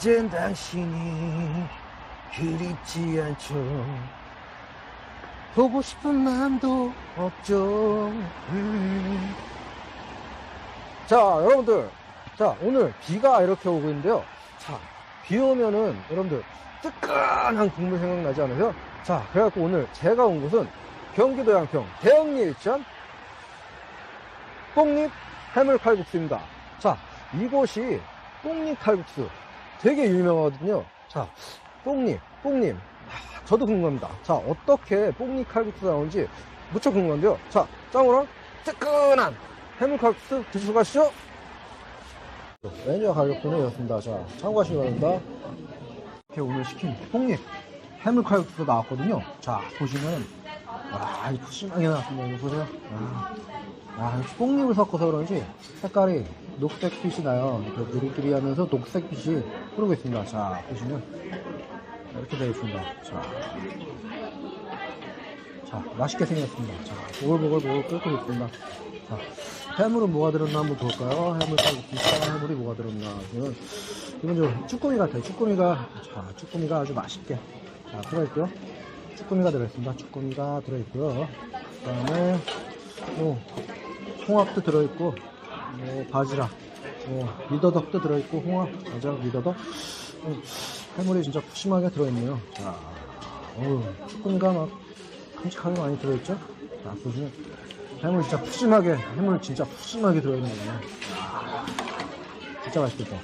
이젠 당신이 그립지 않죠. 보고 싶은 마음도 없죠. 음. 자, 여러분들. 자, 오늘 비가 이렇게 오고 있는데요. 자, 비 오면은 여러분들 뜨끈한 국물 생각나지 않으세요? 자, 그래갖고 오늘 제가 온 곳은 경기도 양평 대흥리일전 뽕잎 해물칼국수입니다. 자, 이곳이 뽕잎 칼국수 되게 유명하거든요. 자, 뽕잎, 뽕잎. 아, 저도 궁금합니다. 자, 어떻게 뽕잎 칼국수 나오는지 무척 궁금한데요. 자, 짱으로 뜨끈한 해물칼국수 드시고 가시죠. 메뉴 가격표는 이렇습니다. 자, 참고하시기 바랍니다. 이렇게 오늘 시킨 뽕잎 해물칼국수 나왔거든요. 자, 보시면 와, 이 푸짐하게 나왔습니다. 이거 보세요. 아, 아, 뽕잎을 섞어서 그런지 색깔이 녹색 빛이 나요. 이렇게 누리끼리 하면서 녹색 빛이 흐르고 있습니다. 자, 보시면 이렇게 되어 있습니다. 자, 자, 맛있게 생겼습니다. 자, 보글보글 보글 끓고 있습니다. 자, 해물은 뭐가 들었나 한번 볼까요? 해물 칼국수 해물이 뭐가 들었나? 이건 좀 쭈꾸미 같아요. 쭈꾸미가 자, 쭈꾸미가 아주 맛있게 자, 들어있고요. 쭈꾸미가 들어있습니다. 쭈꾸미가 들어있고요. 그 다음에 뭐 홍합도 들어있고 뭐 바지락 뭐 미더덕도 들어있고 홍합 바지락 미더덕 음, 해물이 진짜 푸짐하게 들어있네요. 자, 어우, 쭈꾸미가 막 큼직하게 많이 들어있죠? 자, 보시면 해물 진짜 푸짐하게 해물 진짜 푸짐하게 들어있네요. 아, 진짜 맛있겠다.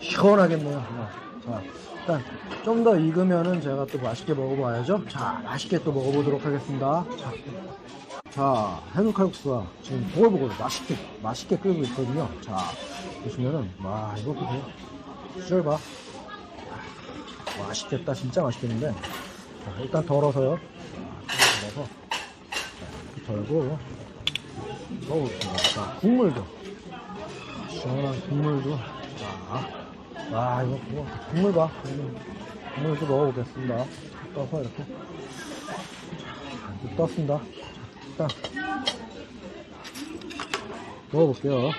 시원하겠네요. 어, 자, 일단 좀 더 익으면은 제가 또 맛있게 먹어봐야죠. 자, 맛있게 또 먹어보도록 하겠습니다. 자, 자 해물 칼국수가 지금 보글보글 맛있게 맛있게 끓고 있거든요. 자, 보시면은 와 이거 보세요. 수절 봐. 아, 맛있겠다. 진짜 맛있겠는데. 자, 일단 덜어서요. 자, 덜어서 자, 덜고 먹어볼게요. 자, 국물도 시원한 국물도 자. 와 이거 뭐 국물 봐 음, 국물 도 먹어보겠습니다 떠서 이렇게 자, 떴습니다 자, 일단 먹어볼게요.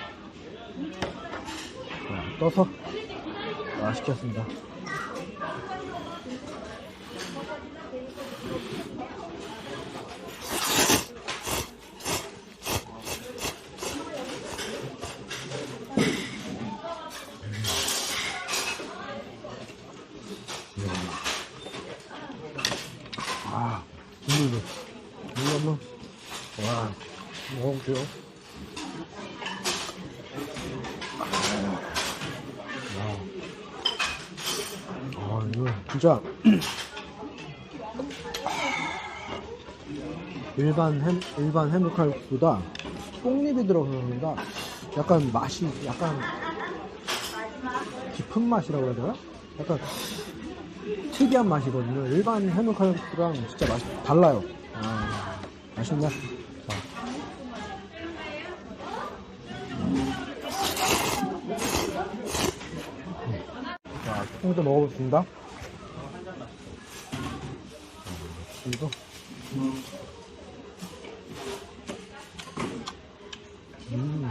자, 떠서 맛있겠습니다. 아 국물도. 국물 한번 와 먹어볼게요 아, 아 이거 진짜 일반 햄 일반 뽕잎이 들어가서 그런가 약간 맛이 약간 깊은 맛이라고 해야 되나? 약간 특이한 맛이거든요. 일반 해물칼국수랑 진짜 맛이 달라요. 아, 맛있네. 조금 먹어보겠습니다. 그리고 음,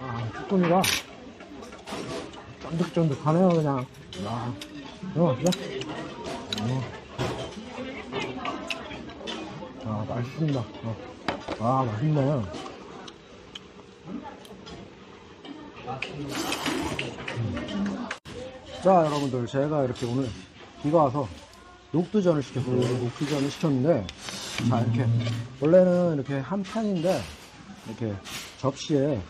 아, 쭈꾸미가 쫀득쫀득하네요, 그냥. 야, 이거 맛있네. 어. 아, 맛있습니다. 어. 아, 맛있네. 음. 자, 여러분들, 제가 이렇게 오늘 비가 와서 녹두전을 시켰어요. 녹두전을 시켰는데, 자, 이렇게, 원래는 이렇게 한 판인데, 이렇게 접시에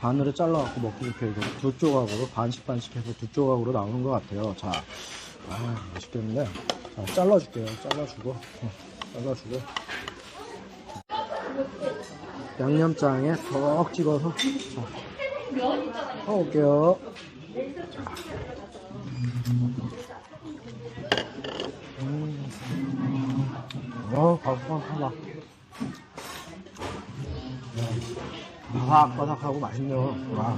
반으로 잘라갖고 먹기 좋게 이거 두 조각으로 반씩 반씩 해서 두 조각으로 나오는 것 같아요. 자, 아, 맛있겠는데. 자, 잘라줄게요. 잘라주고, 어, 잘라주고. 양념장에 턱 찍어서, 자, 먹을게요. 음, 어, 바삭하다. 바삭바삭하고 맛있네요. 와.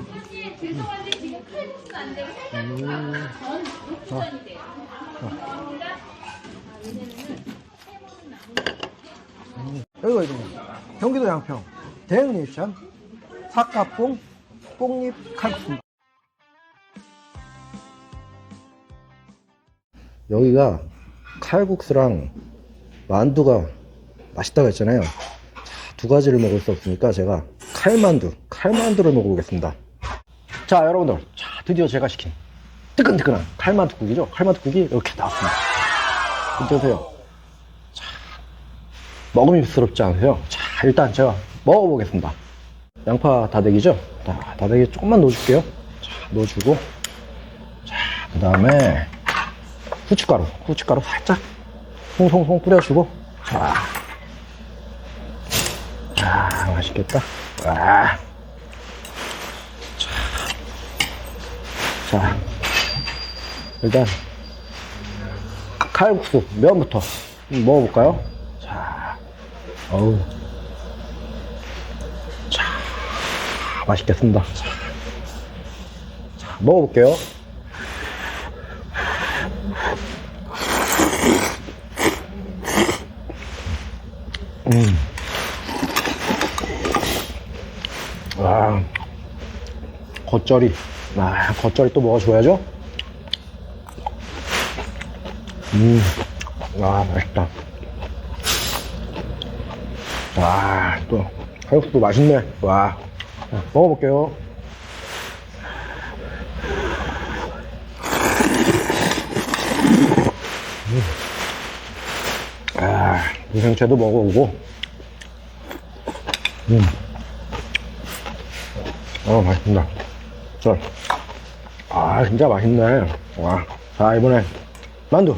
음. 자, 자. 음. 여기가 있습니다. 경기도 양평 대흥리션 사카뽕 뽕잎 칼국수 여기가 칼국수랑 만두가 맛있다고 했잖아요. 자, 두 가지를 먹을 수 없으니까 제가 칼만두, 칼만두를 먹어보겠습니다. 자, 여러분들. 자, 드디어 제가 시킨 뜨끈뜨끈한 칼만두국이죠. 칼만두국이 이렇게 나왔습니다. 드세요. 자, 먹음직스럽지 않으세요? 자, 일단 제가 먹어보겠습니다. 양파 다대기죠? 자, 다대기 조금만 넣어줄게요. 자, 넣어주고. 자, 그 다음에 후춧가루, 후춧가루 살짝 송송송 뿌려주고. 자, 자, 맛있겠다. 와. 자, 일단 칼국수 면부터 좀 먹어볼까요? 자, 어우, 자, 맛있겠습니다. 자, 자, 먹어볼게요. 음, 와, 겉절이, 아, 겉절이 또 먹어줘야죠. 음, 와, 맛있다. 와, 또, 칼국수도 맛있네. 와, 자, 먹어볼게요. 아, 무생채도 먹어보고. 음. 어, 맛있습니다. 절. 아, 진짜 맛있네. 와. 자, 이번엔 만두.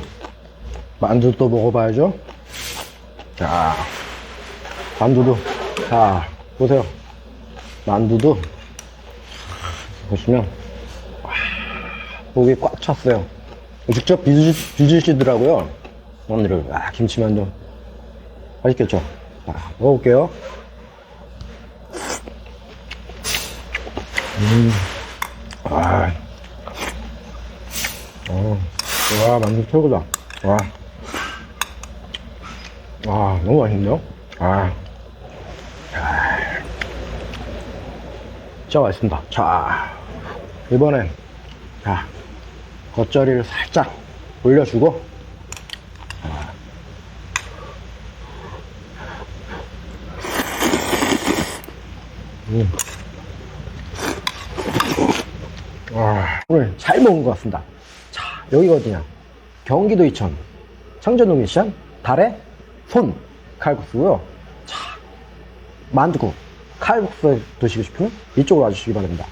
만두 또 먹어봐야죠. 자, 만두도. 자, 보세요. 만두도. 보시면. 와, 목이 꽉 찼어요. 직접 빚으, 빚으시더라고요. 오늘을. 아, 김치만두. 맛있겠죠? 자, 먹어볼게요. 음. 아. 어. 와, 만두 최고다. 와. 와, 너무 맛있는데요? 아. 아. 진짜 맛있습니다. 자, 이번엔, 자, 겉절이를 살짝 올려주고, 음. 와, 오늘 잘 먹은 것 같습니다. 자, 여기가 어디냐? 경기도 이천 청전동 미션 달의 손 칼국수고요. 자, 만두국 칼국수 드시고 싶으면 이쪽으로 와주시기 바랍니다.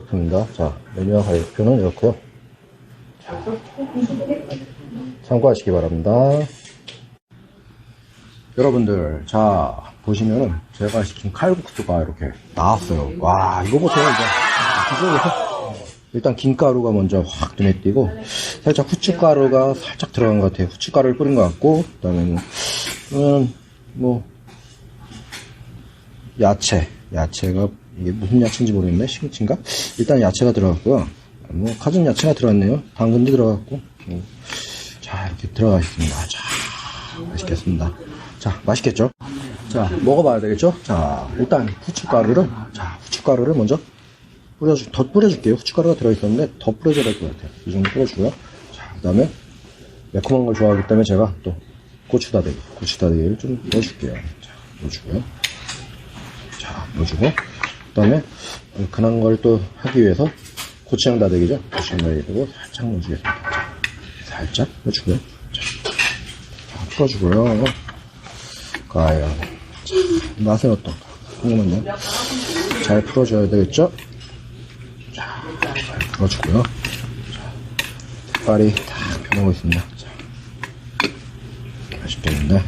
좋습니다. 자, 메뉴와 가격표는 이렇고요. 자, 참고하시기 바랍니다. 여러분들, 자, 보시면은 제가 시킨 칼국수가 이렇게 나왔어요. 와, 이거 보세요, 이제. 이거 일단 김가루가 먼저 확 눈에 띄고, 살짝 후춧가루가 살짝 들어간 것 같아요. 후춧가루를 뿌린 것 같고, 그 다음에, 음, 뭐, 야채. 야채가, 이게 무슨 야채인지 모르겠네. 시금치인가? 일단 야채가 들어갔고요. 뭐, 가진 야채가 들어갔네요. 당근도 들어갔고. 음. 자, 이렇게 들어가 있습니다. 자, 맛있겠습니다. 자, 맛있겠죠? 자, 먹어봐야 되겠죠? 자, 일단 후춧가루를, 자, 후춧가루를 먼저 뿌려주, 더 뿌려줄게요. 후춧가루가 들어있었는데 더 뿌려줘야 될 것 같아요. 이 정도 뿌려주고요. 자, 그 다음에 매콤한 걸 좋아하기 때문에 제가 또 고추다대기, 고추다대기를 좀 넣어줄게요. 자, 넣어주고요. 자, 넣어주고, 그 다음에 얼큰한 걸 또 하기 위해서 고추장 다대기죠? 고추장 다대기고 살짝 넣어주겠습니다. 자, 살짝 넣어주고요. 자, 자, 풀어주고요. 과연. 자, 맛은 어떤가? 궁금한데요? 잘 풀어줘야 되겠죠? 자, 잘 풀어주고요. 자, 색깔이 다 변하고 있습니다. 자, 맛있겠는데?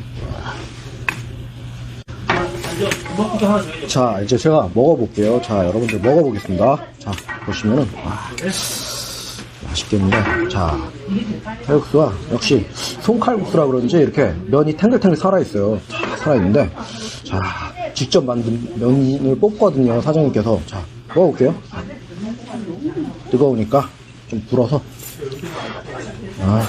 자, 이제 제가 먹어볼게요. 자, 여러분들 먹어보겠습니다. 자, 보시면은, 와, 맛있겠는데. 자, 칼국수가 역시 손칼국수라 그런지 이렇게 면이 탱글탱글 살아있어요. 자, 살아있는데, 자, 직접 만든 면을 뽑거든요. 사장님께서. 자, 먹어볼게요. 뜨거우니까 좀 불어서. 아.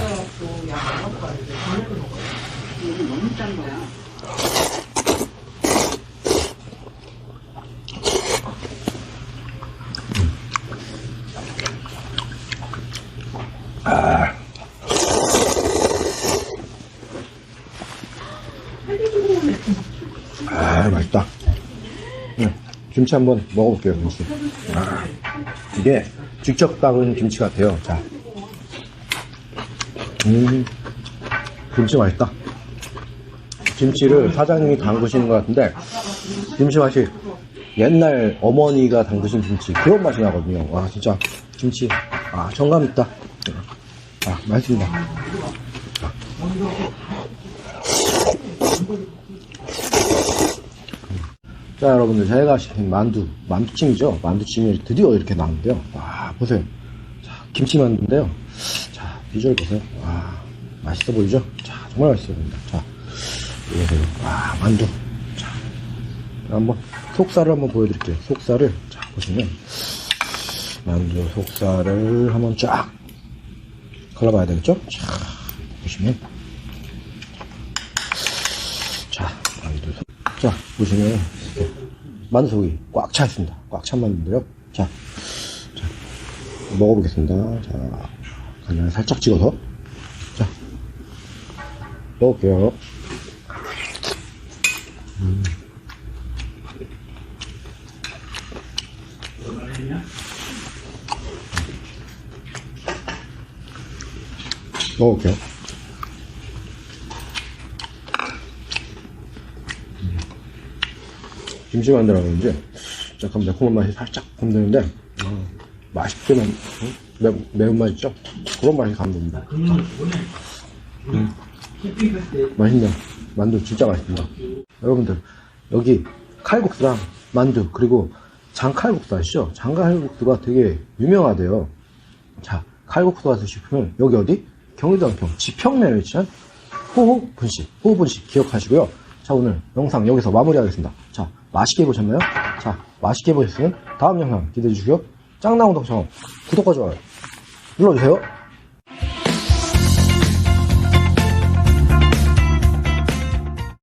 아, 맛있다. 네, 김치 한번 먹어볼게요, 김치. 아, 이게 직접 담은 김치 같아요. 자. 음, 김치 맛있다. 김치를 사장님이 담그시는 것 같은데, 김치 맛이 옛날 어머니가 담그신 김치, 그런 맛이 나거든요. 와, 진짜, 김치, 아, 정감 있다. 아, 맛있습니다. 자, 여러분들, 저희가 시킨 만두, 만두찜이죠? 만두찜이 드디어 이렇게 나왔는데요. 와, 보세요. 자, 김치만두인데요. 자, 비주얼 보세요. 와, 맛있어 보이죠? 자, 정말 맛있어 보입니다. 자, 보세요. 와, 만두. 자, 한번 속살을 한번 보여드릴게요. 속살을, 자, 보시면, 만두 속살을 한번 쫙 갈라봐야 되겠죠? 자, 보시면. 자, 만두 속. 자, 보시면, 만두 속이 꽉차 있습니다. 꽉 찬 만두인데요. 자, 자, 먹어보겠습니다. 자, 간장을 살짝 찍어서. 자, 먹을게요. 음. 먹을게요. 김치 만들어 그런지 약간 매콤한 맛이 살짝 감도는데 어, 맛있게만 응? 매, 매운맛 있죠? 그런 맛이 감도입니다 음. 맛있네 만두 진짜 맛있습니다 여러분들 여기 칼국수랑 만두 그리고 장칼국수 아시죠? 장칼국수가 되게 유명하대요 자 칼국수 가서 싶으면 여기 어디? 경기도 양평 지평면에 위치한 호호 분식 호호 분식 기억하시고요 자 오늘 영상 여기서 마무리하겠습니다 자 맛있게 보셨나요? 자 맛있게 보셨으면 다음 영상 기대해 주시고요. 짱나무 덕처럼 구독과 좋아요 눌러주세요